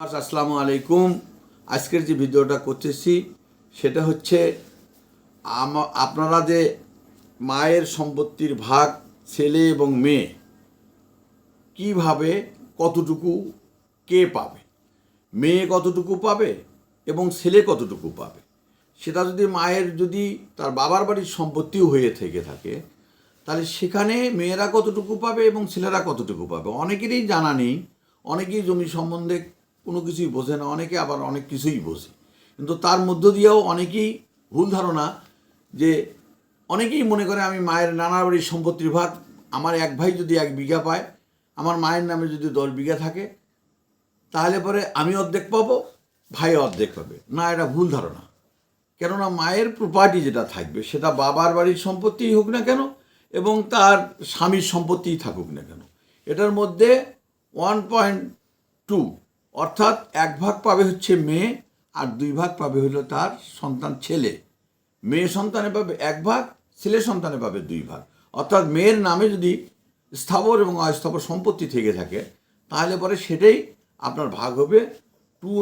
আসসালামু আলাইকুম। আজকের যে ভিডিওটা করতেছি, সেটা হচ্ছে আপনারা যে মায়ের সম্পত্তির ভাগ, ছেলে এবং মেয়ে, কীভাবে কতটুকু কে পাবে? মেয়ে কতটুকু পাবে এবং ছেলে কতটুকু পাবে? সেটা যদি মায়ের, যদি তার বাবার বাড়ির সম্পত্তিও হয়ে থেকে থাকে, তাহলে সেখানে মেয়েরা কতটুকু পাবে এবং ছেলেরা কতটুকু পাবে? অনেকেরই জানা নেই, অনেকেই জমি সম্বন্ধে কোনো কিছুই বোঝে না, অনেকে আবার অনেক কিছুই বোঝে। কিন্তু তার মধ্য দিয়েও অনেকেই ভুল ধারণা যে অনেকেই মনে করে আমি মায়ের নানা বাড়ির সম্পত্তির ভাগ, আমার এক ভাই যদি এক বিঘা পায়, আমার মায়ের নামে যদি দশ বিঘা থাকে, তাহলে পরে আমি অর্ধেক পাবো, ভাই অর্ধেক পাবে। না, এটা ভুল ধারণা। কেননা মায়ের প্রপার্টি যেটা থাকবে, সেটা বাবার বাড়ির সম্পত্তিই হোক না কেন, এবং তার স্বামীর সম্পত্তিই থাকুক না কেন। এটার মধ্যে ওয়ান পয়েন্ট টু অর্থাৎ এক ভাগ পাবে হচ্ছে মেয়ে আর দুই ভাগ পাবে হলো তার সন্তান ছেলে। মেয়ে সন্তানে পাবে এক ভাগ, ছেলে সন্তানে পাবে দুই ভাগ। অর্থাৎ মেয়ের নামে যদি স্থাবর এবং অস্থাবর সম্পত্তি থেকে থাকে, তাহলে পরে সেটাই আপনার ভাগ হবে টু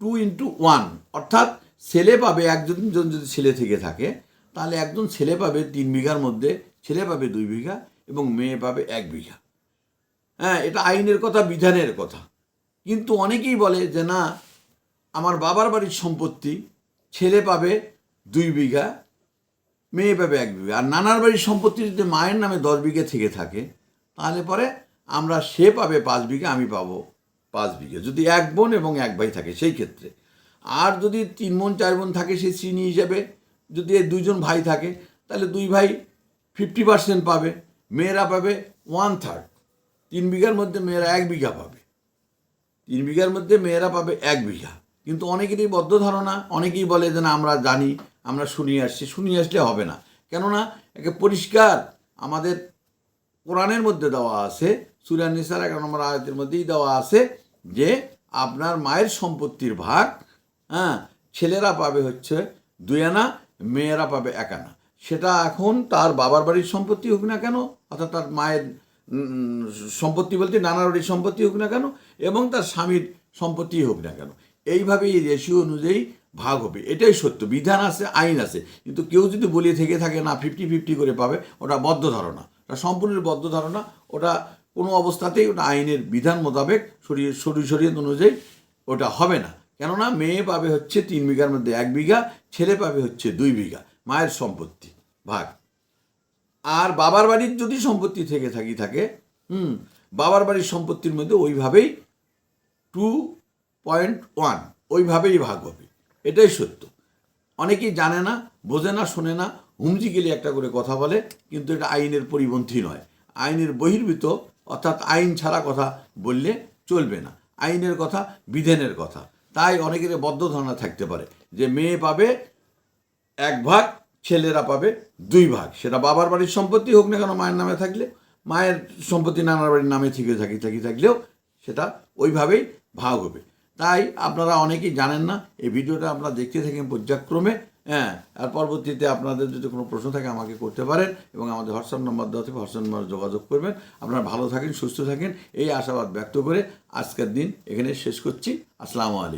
টু ইন্টু ওয়ান অর্থাৎ ছেলে পাবে একজন, জন যদি ছেলে থেকে থাকে, তাহলে একজন ছেলে পাবে তিন বিঘার মধ্যে, ছেলে পাবে দুই বিঘা এবং মেয়ে পাবে এক বিঘা। হ্যাঁ এটা আইনের কথা, বিধানের কথা। কিন্তু অনেকেই বলে যে, না, আমার বাবার বাড়ির সম্পত্তি ছেলে পাবে দুই বিঘা, মেয়ে পাবে এক বিঘা। আর নানার বাড়ির সম্পত্তি যদি মায়ের নামে দশ বিঘে থেকে থাকে, তাহলে পরে আমরা সে পাবে পাঁচ বিঘা, আমি পাবো পাঁচ বিঘা। যদি এক বোন এবং এক ভাই থাকে সেই ক্ষেত্রে। আর যদি তিন বোন, চার বোন থাকে সেই শ্রেণি হিসাবে, যদি দুইজন ভাই থাকে, তাহলে দুই ভাই ফিফটি পার্সেন্ট পাবে, মেয়েরা পাবে ওয়ান থার্ড তিন বিঘার মধ্যে মেয়েরা এক বিঘা পাবে। তিন বিঘার মধ্যে মেয়েরা পাবে এক বিঘা। কিন্তু অনেকেরই বদ্ধ ধারণা, অনেকেই বলে যে না, আমরা জানি, আমরা শুনিয়ে আসছি শুনিয়ে আসলে হবে না। কেননা, একে পরিষ্কার আমাদের কোরআনের মধ্যে দেওয়া আছে সুরান নিসার এক নম্বর আয়াতের মধ্যেই দেওয়া আছে যে, আপনার মায়ের সম্পত্তির ভাগ হ্যাঁ ছেলেরা পাবে হচ্ছে দুই আনা, মেয়েরা পাবে এক আনা। সেটা এখন তার বাবার বাড়ির সম্পত্তি হোক না কেন, অর্থাৎ তার মায়ের সম্পত্তি বলতে নানা বাড়ির সম্পত্তি হোক না কেন, এবং তার স্বামীর সম্পত্তি হোক না কেন। এইভাবে এই রেশিও অনুযায়ী ভাগ হবে। এটাই সত্য। বিধান আছে, আইন আছে। কিন্তু কেউ যদি বলিয়ে থেকে থাকে, না ফিফটি ফিফটি করে পাবে, ওটা বদ্ধ ধারণা। ওটা সম্পূর্ণ বদ্ধ ধারণা। ওটা কোনো অবস্থাতেই ওটা আইনের বিধান মোতাবেক শরীর শরীর শরীয়ত অনুযায়ী ওটা হবে না। কেননা, মেয়ে পাবে হচ্ছে তিন বিঘার মধ্যে এক বিঘা, ছেলে পাবে হচ্ছে দুই বিঘা। মায়ের সম্পত্তি। ভাগ। আর বাবার বাড়ির যদি সম্পত্তি থেকে থাকি, থাকে, হুম, বাবার বাড়ির সম্পত্তির মধ্যে ওইভাবেই টু পয়েন্ট ওয়ান ওইভাবেই ভাগ হবে। এটাই সত্য। অনেকেই জানে না, বোঝে না, শোনে না হুমজি গেলে একটা করে কথা বলে, কিন্তু এটা আইনের পরিপন্থী নয়। আইনের বহির্ভূত, অর্থাৎ আইন ছাড়া কথা বললে চলবে না। আইনের কথা, বিধানের কথা। তাই অনেকের বদ্ধ ধারণা থাকতে পারে যে মেয়ে পাবে এক ভাগ ছেলেরা পাবে দুই ভাগ। সেটা বাবার বাড়ির সম্পত্তি হোক না কেন, মায়ের নামে থাকলে, মায়ের সম্পত্তি নানার বাড়ির নামে থেকে থাকি থাকি থাকলেও সেটা ওইভাবেই ভাগ হবে। তাই আপনারা অনেকেই জানেন না, এই ভিডিওটা আপনারা দেখতে থাকেন পর্যায়ক্রমে হ্যাঁ আর পরবর্তীতে আপনাদের যদি কোনো প্রশ্ন থাকে আমাকে করতে পারেন এবং আমাদের হোয়াটসঅ্যাপ নম্বর দেওয়া থেকে হোয়াটসঅ্যাপ নম্বরে যোগাযোগ করবেন। আপনারা ভালো থাকেন, সুস্থ থাকেন, এই আশাবাদ ব্যক্ত করে আজকের দিন এখানে শেষ করছি। আসসালামু আলাইকুম।